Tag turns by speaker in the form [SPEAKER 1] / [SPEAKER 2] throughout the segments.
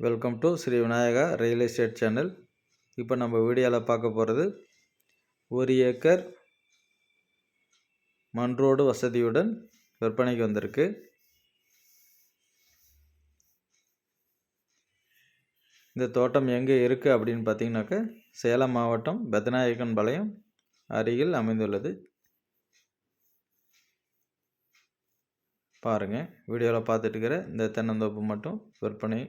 [SPEAKER 1] Welcome to Shri Vinayaka real estate channel இப்போ நம்ம வீடியோவில் பார்க்க போகிறது ஒரு ஏக்கர் மண் ரோடு வசதியுடன் விற்பனைக்கு வந்திருக்கு. இந்த தோட்டம் எங்கே இருக்குது அப்படின்னு பார்த்தீங்கன்னாக்க சேலம் மாவட்டம் பெத்தநாயக்கன் பாளையம் அருகில் அமைந்துள்ளது. பாருங்கள் வீடியோவில் பார்த்துட்டு இருக்கிற இந்த தென்னந்தோப்பு மட்டும் விற்பனை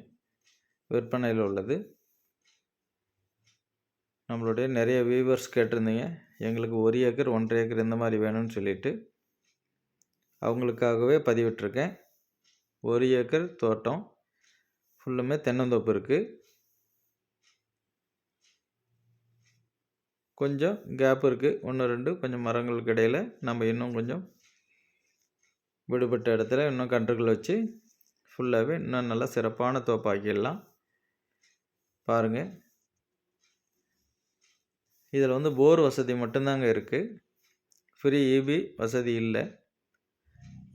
[SPEAKER 1] விற்பனையில் உள்ளது. நம்மளுடைய நிறைய வியூவர்ஸ் கேட்டிருந்தீங்க. எங்களுக்கு ஒரு ஏக்கர் ஒன்றரை ஏக்கர் இந்த மாதிரி வேணும்னு சொல்லிட்டு அவங்களுக்காகவே பதிவிட்டிருக்கேன். ஒரு ஏக்கர் தோட்டம். ஃபுல்லுமே தென்னந்தோப்பு இருக்குது கொஞ்சம் கேப் இருக்குது ஒன்று ரெண்டு கொஞ்சம் மரங்களுக்கு இடையில் நம்ம இன்னும் கொஞ்சம் விடுபட்ட இடத்துல இன்னும் கன்றுகள் வச்சு ஃபுல்லாகவே இன்னும் நல்லா சிறப்பான தோப்பாக்கிடலாம். பாருங்கள் இதில் வந்து போர் வசதி மட்டும்தாங்க இருக்குது ஃப்ரீ இபி வசதி இல்லை.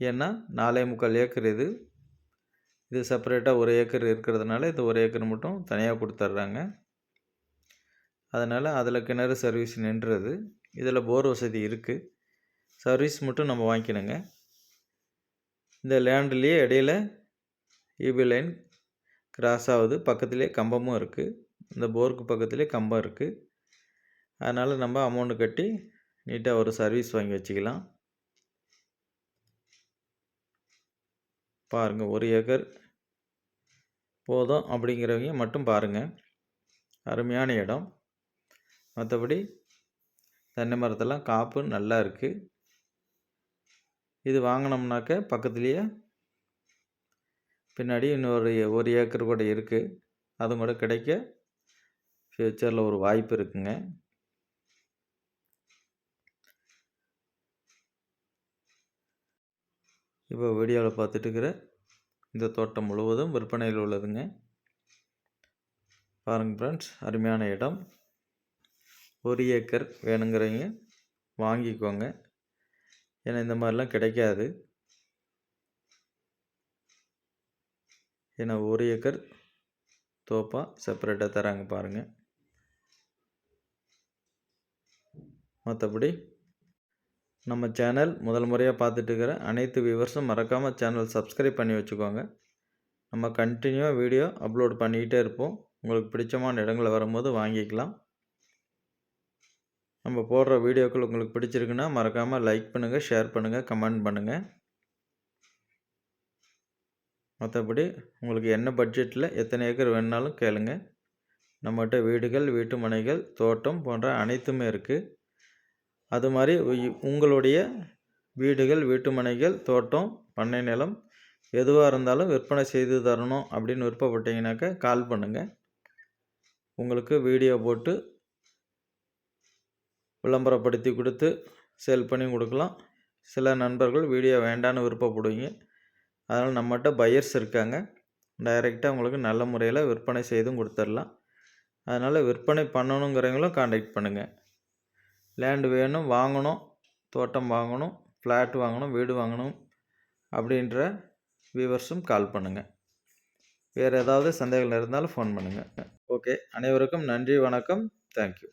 [SPEAKER 1] ஏன்னா நாலே முக்கால் ஏக்கர் இது. இது செப்பரேட்டாக ஒரு ஏக்கர் இருக்கிறதுனால இது ஒரு ஏக்கர் மட்டும் தனியாக கொடுத்துட்றாங்க. அதனால் அதில் கிணறு சர்வீஸ் நின்றுறது இதில் போர் வசதி இருக்குது சர்வீஸ் மட்டும் நம்ம வாங்கிக்கணுங்க. இந்த லேண்ட்லேயே இடையில இபி லைன் கிராஸ் ஆகுது பக்கத்துலேயே கம்பமும் இருக்குது இந்த போருக்கு பக்கத்துலேயே கம்பம் இருக்குது அதனால் நம்ம அமௌண்ட்டு கட்டி நீட்டாக ஒரு சர்வீஸ் வாங்கி வச்சுக்கலாம். பாருங்கள் ஒரு ஏக்கர் போதும் அப்படிங்கிறவங்க மட்டும் பாருங்கள் அருமையான இடம். மற்றபடி தென்னை மரத்தெல்லாம் காப்பு நல்லா இருக்குது இது வாங்கினோம்னாக்க பக்கத்துலேயே பின்னாடி இன்னொரு ஒரு ஏக்கர் கூட இருக்குது அதுவும் கூட கிடைக்க ஃப்யூச்சரில் ஒரு வாய்ப்பு இருக்குங்க. இப்போ வீடியோவில் பார்த்துட்டு இருக்கிற இந்த தோட்டம் முழுவதும் விற்பனையில் உள்ளதுங்க. பாருங்கள் ஃப்ரெண்ட்ஸ் அருமையான இடம். ஒரு ஏக்கர் வேணுங்கிறவங்க வாங்கிக்கோங்க. ஏன்னா இந்த மாதிரிலாம் கிடைக்காது. ஏன்னா ஒரு ஏக்கர் தோப்பாக செப்பரேட்டாக தராங்க பாருங்கள் மற்றபடி நம்ம சேனல் முதல் முறையாக பார்த்துட்டு இருக்கிற அனைத்து வியூவர்ஸும் மறக்காமல் சேனல் சப்ஸ்கிரைப் பண்ணி வச்சுக்கோங்க. நம்ம கண்டினியூவாக வீடியோ அப்லோட் பண்ணிக்கிட்டே இருப்போம். உங்களுக்கு பிடிச்சமான இடங்களை வரும்போது வாங்கிக்கலாம். நம்ம போடுற வீடியோக்கள் உங்களுக்கு பிடிச்சிருக்குன்னா மறக்காமல் லைக் பண்ணுங்கள் ஷேர் பண்ணுங்கள் கமெண்ட் பண்ணுங்கள் மற்றபடி உங்களுக்கு என்ன பட்ஜெட்டில் எத்தனை ஏக்கர் வேணுனாலும் கேளுங்க. நம்மகிட்ட வீடுகள் வீட்டு மனைகள் தோட்டம் போன்ற அனைத்துமே இருக்குது அது மாதிரி உங்களுடைய வீடுகள் வீட்டு மனைகள் தோட்டம் பண்ணை நிலம் எதுவாக இருந்தாலும் விற்பனை செய்து தரணும் அப்படின்னு விருப்பப்பட்டீங்கன்னாக்கா கால் பண்ணுங்கள் உங்களுக்கு வீடியோ போட்டு விளம்பரப்படுத்தி கொடுத்து சேல் பண்ணி கொடுக்கலாம். சில நண்பர்கள் வீடியோ வேண்டான்னு விருப்பப்படுவீங்க. அதனால் நம்மகிட்ட பையர்ஸ் இருக்காங்க. டைரெக்டாக உங்களுக்கு நல்ல முறையில் விற்பனை செய்தும் கொடுத்துடலாம். அதனால் விற்பனை பண்ணணுங்கிறவங்களும் காண்டாக்ட் பண்ணுங்கள் லேண்டு வேணும் வாங்கணும் தோட்டம் வாங்கணும் ஃப்ளாட் வாங்கணும் வீடு வாங்கணும் அப்படின்ற வியூவர்ஸும் கால் பண்ணுங்கள் வேறு ஏதாவது சந்தேகங்கள் இருந்தாலும் ஃபோன் பண்ணுங்கள் ஓகே அனைவருக்கும் நன்றி வணக்கம். தேங்க்யூ